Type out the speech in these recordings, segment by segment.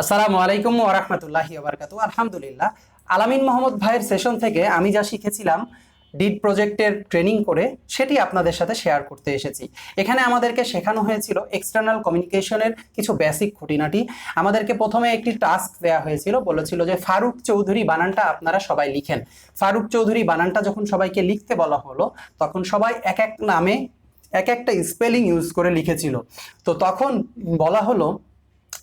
আসসালামু আলাইকুম ওরহমতুল্লাহি ওবরকাত আলহামদুলিল্লাহ। আলামিন মোহাম্মদ ভাইয়ের সেশন থেকে আমি যা শিখেছিলাম, ডিড প্রজেক্টের ট্রেনিং করে সেটি আপনাদের সাথে শেয়ার করতে এসেছি। এখানে আমাদেরকে শেখানো হয়েছিল এক্সটার্নাল কমিউনিকেশনের কিছু বেসিক খুঁটিনাটি। আমাদেরকে প্রথমে একটি টাস্ক দেওয়া হয়েছিল, বলেছিল যে ফারুক চৌধুরী বানানটা আপনারা সবাই লিখেন। ফারুক চৌধুরী বানানটা যখন সবাইকে লিখতে বলা হলো, তখন সবাই এক এক নামে এক একটা স্পেলিং ইউজ করে লিখেছিল। তো তখন বলা হলো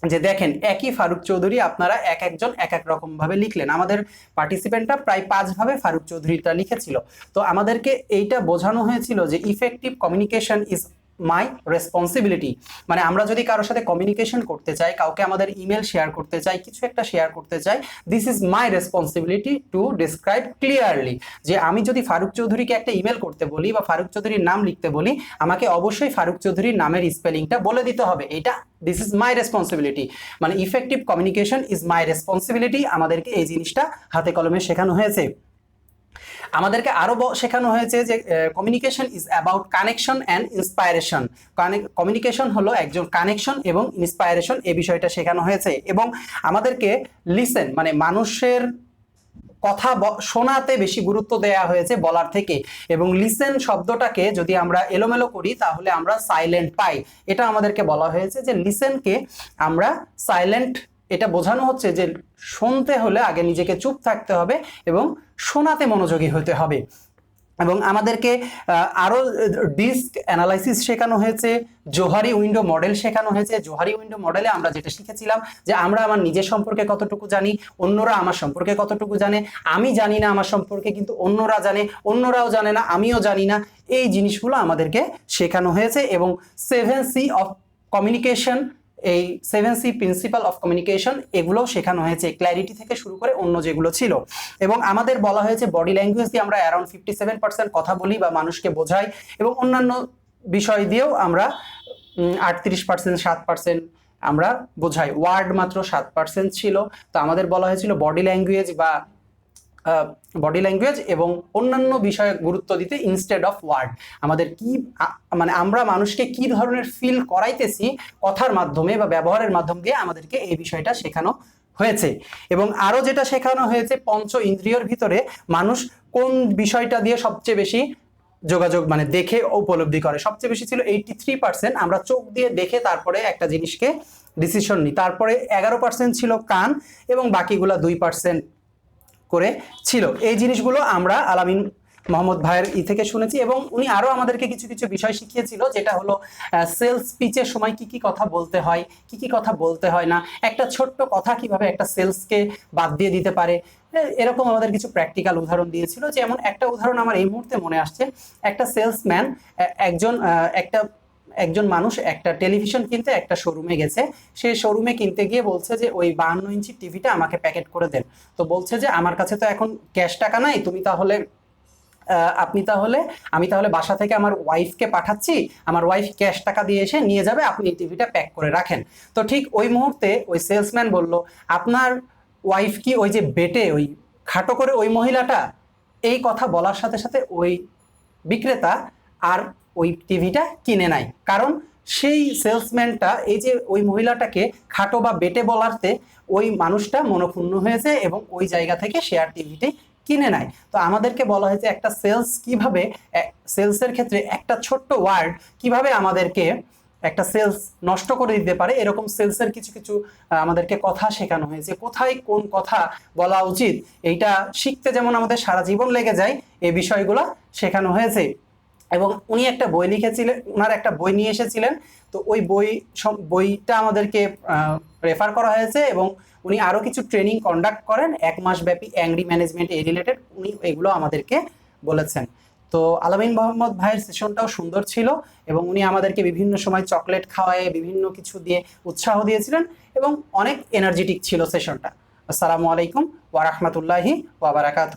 যে দেখেন, একই ফারুক চৌধুরী আপনারা এক একজন এক এক রকম ভাবে লিখলেন। আমাদের পার্টিসিপেন্টটা প্রায় পাঁচ ভাবে ফারুক চৌধুরীটা লিখেছিল। তো আমাদেরকে এইটা বোঝানো হয়েছিল যে effective communication is my responsibility মানে আমরা যদি কারোর সাথে কমিউনিকেশন করতে চাই, কাউকে আমাদের ইমেল শেয়ার করতে চাই, কিছু একটা শেয়ার করতে চাই this is my responsibility to describe clearly যে আমি যদি ফারুক চৌধুরীকে একটা ইমেল করতে বলি বা ফারুক চৌধুরীর নাম লিখতে বলি, আমাকে অবশ্যই ফারুক চৌধুরীর নামের স্পেলিংটা বলে দিতে হবে। এটা দিস ইজ মাই রেসপন্সিবিলিটি মানে effective communication is my responsibility আমাদেরকে এই জিনিসটা হাতে কলমে শেখানো হয়েছে। আমাদেরকে আরও ব- শেখানো হয়েছে যে communication is about connection and inspiration communication হলো একজন কানেকশন এবং ইন্সপায়ারেশন এই বিষয়টা শেখানো হয়েছে। এবং আমাদেরকে লিসেন মানে মানুষের কথা শোনাতে বেশি গুরুত্ব দেয়া হয়েছে বলার থেকে। এবং লিসেন শব্দটাকে যদি আমরা এলোমেলো করি, তাহলে আমরা সাইলেন্ট পাই। এটা আমাদেরকে বলা হয়েছে যে লিসেনকে আমরা সাইলেন্ট এটা বোঝানো হচ্ছে যে শুনতে হলে আগে নিজেকে চুপ থাকতে হবে এবং শোনাতে মনোযোগী হতে হবে। এবং আমাদেরকে আরও ডিস্ক অ্যানালাইসিস শেখানো হয়েছে, জোহারি উইন্ডো মডেল শেখানো হয়েছে। জোহারি উইন্ডো মডেলে আমরা যেটা শিখেছিলাম যে আমরা আমার নিজের সম্পর্কে কতটুকু জানি, অন্যরা আমার সম্পর্কে কতটুকু জানে, আমি জানি না আমার সম্পর্কে কিন্তু অন্যরা জানে, অন্যরাও জানে না, আমিও জানি না। এই জিনিসগুলো আমাদেরকে শেখানো হয়েছে এবং সেভেন সি অফ কমিউনিকেশন এই seven C principle of communication এগুলোও শেখানো হয়েছে ক্ল্যারিটি থেকে শুরু করে অন্য যেগুলো ছিল। এবং আমাদের বলা হয়েছে বডি ল্যাঙ্গুয়েজ দিয়ে আমরা অ্যারাউন্ড ফিফটি সেভেন পার্সেন্ট কথা বলি বা মানুষকে বোঝাই এবং অন্যান্য বিষয় দিয়েও আমরা আটত্রিশ পার্সেন্ট সাত পার্সেন্ট আমরা বোঝাই। ওয়ার্ড মাত্র সাত পার্সেন্ট ছিল। তো আমাদের বলা হয়েছিল বডি ল্যাঙ্গুয়েজ বা বডি ল্যাঙ্গুয়েজ এবং অন্যান্য বিষয়ে গুরুত্ব দিতে ইনস্টেড অফ ওয়ার্ড আমাদের কি মানে আমরা মানুষকে কি ধরনের ফিল করাইতেছি কথার মাধ্যমে বা ব্যবহারের মাধ্যম দিয়ে আমাদেরকে এই বিষয়টা শেখানো হয়েছে। এবং আরও যেটা শেখানো হয়েছে পঞ্চ ইন্দ্রিয়র ভিতরে, মানুষ কোন বিষয়টা দিয়ে সবচেয়ে বেশি যোগাযোগ মানে দেখে উপলব্ধি করে। সবচেয়ে বেশি ছিল এইটি থ্রি পার্সেন্ট আমরা চোখ দিয়ে দেখে তারপরে একটা জিনিসকে ডিসিশন নিই। তারপরে এগারো পার্সেন্ট ছিল কান এবং বাকিগুলা দুই পার্সেন্ট করে ছিল। এই জিনিসগুলো আমরা আলামিন মোহাম্মদ ভাইয়ের ই থেকে শুনেছি এবং উনি আরও আমাদেরকে কিছু কিছু বিষয় শিখিয়েছিল, যেটা হলো সেলস পিচের সময় কি কি কথা বলতে হয়, কি কি কথা বলতে হয় না, একটা ছোট্ট কথা কীভাবে একটা সেলসকে বাদ দিয়ে দিতে পারে এ- এরকম আমাদের কিছু প্র্যাকটিক্যাল উদাহরণ দিয়েছিল। যেমন একটা উদাহরণ আমার এই মুহূর্তে মনে আসছে, একটা সেলসম্যান একজন একটা একজন মানুষ একটা টেলিভিশন কিনতে একটা শোরুমে গেছে। সে শোরুমে কিনতে গিয়ে বলছে যে, ওই বাহান্ন ইঞ্চি টিভিটা আমাকে প্যাকেট করে দেন। তো বলছে যে, আমার কাছে তো এখন ক্যাশ টাকা নাই, তুমি তাহলে আপনি তাহলে, আমি তাহলে বাসা থেকে আমার ওয়াইফকে পাঠাচ্ছি, আমার ওয়াইফ ক্যাশ টাকা দিয়ে এসে নিয়ে যাবে, আপনি টিভিটা প্যাক করে রাখেন। তো ঠিক ওই মুহূর্তে ওই সেলসম্যান বলল, আপনার ওয়াইফ কি ওই যে বেটে, ওই খাটো করে ওই মহিলাটা? এই কথা বলার সাথে সাথে ওই বিক্রেতা আর ওই টিভিটা কিনে নাই। কারণ সেই সেলসম্যানটা এই যে ওই মহিলাটাকে খাটো বা বেটে বলাতে ওই মানুষটা মনক্ষুণ্ণ হয়েছে এবং ওই জায়গা থেকে শেয়ার টিভিটি কিনে নেয় তো আমাদেরকে বলা হয়েছে একটা সেলস কীভাবে সেলসের ক্ষেত্রে একটা ছোট্ট ওয়ার্ড কীভাবে আমাদেরকে একটা সেলস নষ্ট করে দিতে পারে, এরকম সেলসের কিছু কিছু আমাদেরকে কথা শেখানো হয়েছে। কোথায় কোন কথা বলা উচিত, এইটা শিখতে যেমন আমাদের সারা জীবন লেগে যায় এই বিষয়গুলো শেখানো হয়েছে। এবং উনি একটা বই লিখেছিলেন ওনার একটা বই নিয়ে এসেছিলেন। তো ওই বই বইটা আমাদেরকে রেফার করা হয়েছে এবং উনি আরও কিছু ট্রেনিং কন্ডাক্ট করেন। এক মাস ব্যাপী অ্যাংরি ম্যানেজমেন্ট এই রিলেটেড উনি এগুলো আমাদেরকে বলেছেন। তো আলামিন মোহাম্মদ ভাইয়ের সেশনটাও সুন্দর ছিল এবং উনি আমাদেরকে বিভিন্ন সময় চকলেট খাওয়ায়, বিভিন্ন কিছু দিয়ে উৎসাহ দিয়েছিলেন এবং অনেক এনার্জেটিক ছিল সেশনটা আসসালামু আলাইকুম ওয়া রাহমাতুল্লাহি ওয়া বারাকাতুহু।